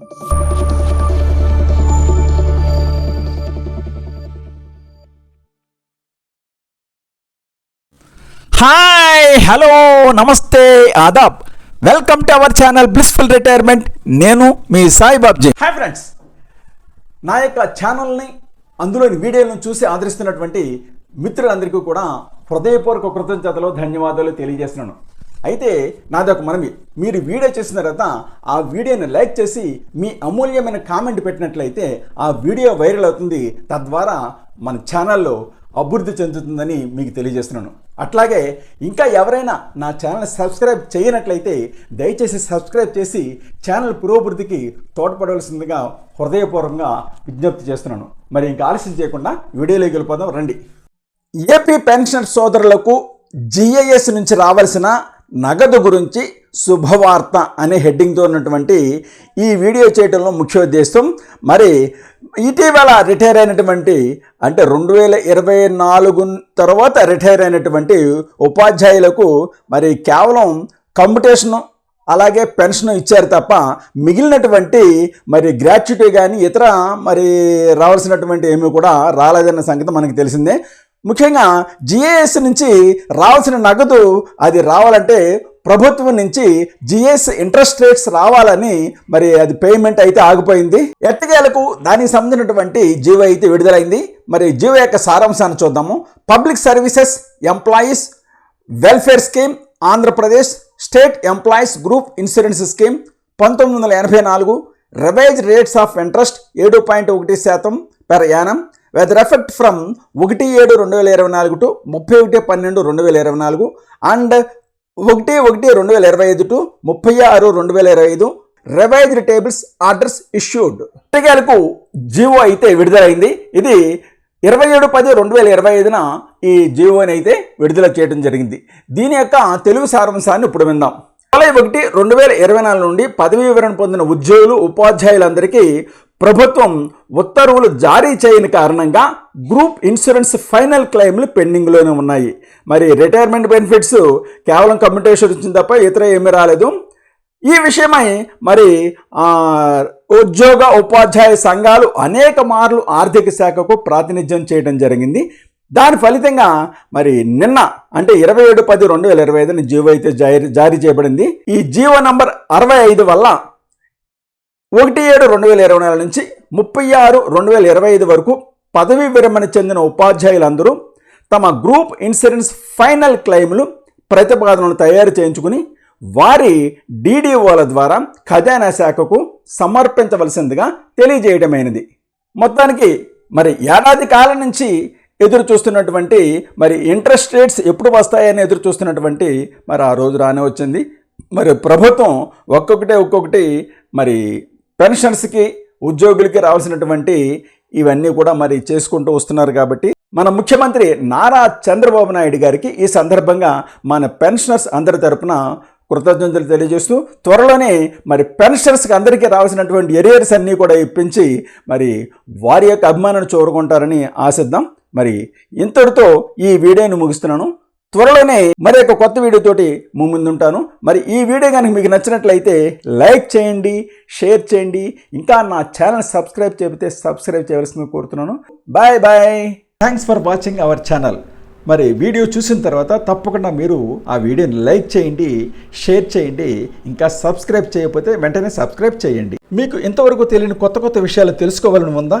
Hi hello నమస్తే Aadab. Welcome to our channel blissful retirement. నేను మీ సాయి బాబ్జీ. Hi friends. నా యొక్క ఛానల్ని అందులోని వీడియోలను చూసి ఆదరిస్తున్నటువంటి మిత్రులందరికీ కూడా హృదయపూర్వక కృతజ్ఞతలు ధన్యవాదాలు తెలియజేస్తున్నాను. అయితే నాది ఒక మనవి. మీరు వీడియో చేసిన తర్వాత ఆ వీడియోని లైక్ చేసి మీ అమూల్యమైన కామెంట్ పెట్టినట్లయితే ఆ వీడియో వైరల్ అవుతుంది. తద్వారా మన ఛానల్లో అభివృద్ధి చెందుతుందని మీకు తెలియజేస్తున్నాను. అట్లాగే ఇంకా ఎవరైనా నా ఛానల్ సబ్స్క్రైబ్ చేయనట్లయితే దయచేసి సబ్స్క్రైబ్ చేసి ఛానల్ పురోభివృద్ధికి తోడ్పడవలసిందిగా హృదయపూర్వకంగా విజ్ఞప్తి చేస్తున్నాను. మరి ఇంకా ఆలస్యం చేయకుండా వీడియోలోకి వెళ్ళిపోదాం. రండి. ఏపీ పెన్షన్ సోదరులకు జిఐఎస్ నుంచి రావాల్సిన నగదు గురించి శుభవార్త అనే హెడ్డింగ్తో ఉన్నటువంటి ఈ వీడియో చేయడంలో ముఖ్య ఉద్దేశం మరి ఇటీవల రిటైర్ అయినటువంటి అంటే రెండు వేల ఇరవై నాలుగు తర్వాత రిటైర్ అయినటువంటి ఉపాధ్యాయులకు మరి కేవలం కంపిటేషను అలాగే పెన్షన్ ఇచ్చారు తప్ప మిగిలినటువంటి మరి గ్రాట్యుటీ కానీ ఇతర మరి రావాల్సినటువంటి ఏమీ కూడా రాలేదన్న సంగతి మనకి తెలిసిందే. ముఖ్యంగా జిఏఎస్ నుంచి రావాల్సిన నగదు అది రావాలంటే ప్రభుత్వం నుంచి జిఎస్ ఇంట్రెస్ట్ రేట్స్ రావాలని మరి అది పేమెంట్ అయితే ఆగిపోయింది. ఎట్టకేలకు దానికి సంబంధించినటువంటి జీవో అయితే విడుదలైంది. మరి జీవో యొక్క సారాంశాన్ని చూద్దాము. Public services employees welfare scheme Andhra Pradesh state employees group insurance scheme పంతొమ్మిది వందల ఎనభై నాలుగు. రివైజ్ రేట్స్ ఆఫ్ ఇంట్రెస్ట్ ఏడు పాయింట్ ఒకటి శాతం per annum with effect from ఒకటి ఏడు రెండు వేల ఇరవై నాలుగు టు ముప్పై ఒకటి పన్నెండు రెండు వేల ఇరవై నాలుగు అండ్ ఒకటి ఒకటి రెండు వేల ఇరవై ఐదు టు ముప్పై ఆరు రెండు వేల ఇరవై ఐదు రివైజ్డ్ టేబుల్స్ ఆర్డర్స్ ఇష్యూడ్ పత్రికలకు జీవో అయితే విడుదలైంది. ఇది ఇరవై ఏడు పది రెండు వేల ఇరవై ఐదున ఈ జీవోని అయితే విడుదల చేయడం జరిగింది. దీని యొక్క తెలుగు సారాంశాన్ని ఇప్పుడు విందాం. జూలై ఒకటి రెండు వేల ఇరవై నాలుగు నుండి పదవీ వివరణ పొందిన ఉద్యోగులు ఉపాధ్యాయులందరికీ ప్రభుత్వం ఉత్తర్వులు జారీ చేయని కారణంగా గ్రూప్ ఇన్సూరెన్స్ ఫైనల్ క్లెయిమ్లు పెండింగ్లోనే ఉన్నాయి. మరి రిటైర్మెంట్ బెనిఫిట్స్ కేవలం కమ్యూటేషన్ వచ్చింది తప్ప ఇతర ఏమీ రాలేదు. ఈ విషయమై మరి ఉద్యోగ ఉపాధ్యాయ సంఘాలు అనేక మార్లు ఆర్థిక శాఖకు ప్రాతినిధ్యం చేయడం జరిగింది. దాని ఫలితంగా మరి నిన్న అంటే ఇరవై ఏడు పది రెండు వేల ఇరవై ఐదున జీవో అయితే జారీ జారీ చేయబడింది. ఈ జీవో నంబర్ అరవై ఐదు వల్ల ఒకటి ఏడు రెండు వేల ఇరవై నాలుగు నుంచి ముప్పై ఆరు రెండు వేల ఇరవై ఐదు వరకు పదవీ విరమణ చెందిన ఉపాధ్యాయులందరూ తమ గ్రూప్ ఇన్సూరెన్స్ ఫైనల్ క్లెయిమ్లు ప్రతిపాదనలు తయారు చేయించుకుని వారి డీడీఓల ద్వారా ఖజానా శాఖకు సమర్పించవలసిందిగా తెలియజేయడమైనది. మొత్తానికి మరి ఏడాది కాలం నుంచి ఎదురు చూస్తున్నటువంటి మరి ఇంట్రెస్ట్ రేట్స్ ఎప్పుడు వస్తాయని ఎదురు చూస్తున్నటువంటి మరి ఆ రోజు రానే వచ్చింది. మరి ప్రభుత్వం ఒక్కొక్కటే ఒక్కొక్కటి మరి పెన్షన్స్కి ఉద్యోగులకి రావాల్సినటువంటి ఇవన్నీ కూడా మరి చేసుకుంటూ వస్తున్నారు కాబట్టి మన ముఖ్యమంత్రి నారా చంద్రబాబు నాయుడు గారికి ఈ సందర్భంగా మన పెన్షనర్స్ అందరి తరపున కృతజ్ఞతలు తెలియజేస్తూ త్వరలోనే మరి పెన్షనర్స్కి అందరికీ రావాల్సినటువంటి ఎరియర్స్ అన్నీ కూడా ఇప్పించి మరి వారి యొక్క అభిమానాన్ని చూరుకుంటారని ఆశిద్దాం. మరి ఇంతటితో ఈ వీడియోని ముగిస్తున్నాను. త్వరలోనే మరి ఒక కొత్త వీడియోతోటి ముందుంటాను. మరి ఈ వీడియో కనుక మీకు నచ్చినట్లయితే లైక్ చేయండి షేర్ చేయండి. ఇంకా నా ఛానల్ సబ్స్క్రైబ్ చేపితే సబ్స్క్రైబ్ చేయవలసింది కోరుతున్నాను. Bye bye thanks for watching our channel మరి వీడియో చూసిన తర్వాత తప్పకుండా మీరు ఆ వీడియోని లైక్ చేయండి షేర్ చేయండి. ఇంకా సబ్స్క్రైబ్ చేయకపోతే వెంటనే సబ్స్క్రైబ్ చేయండి. మీకు ఇంతవరకు తెలియని కొత్త కొత్త విషయాలు తెలుసుకోవాలని ఉందా?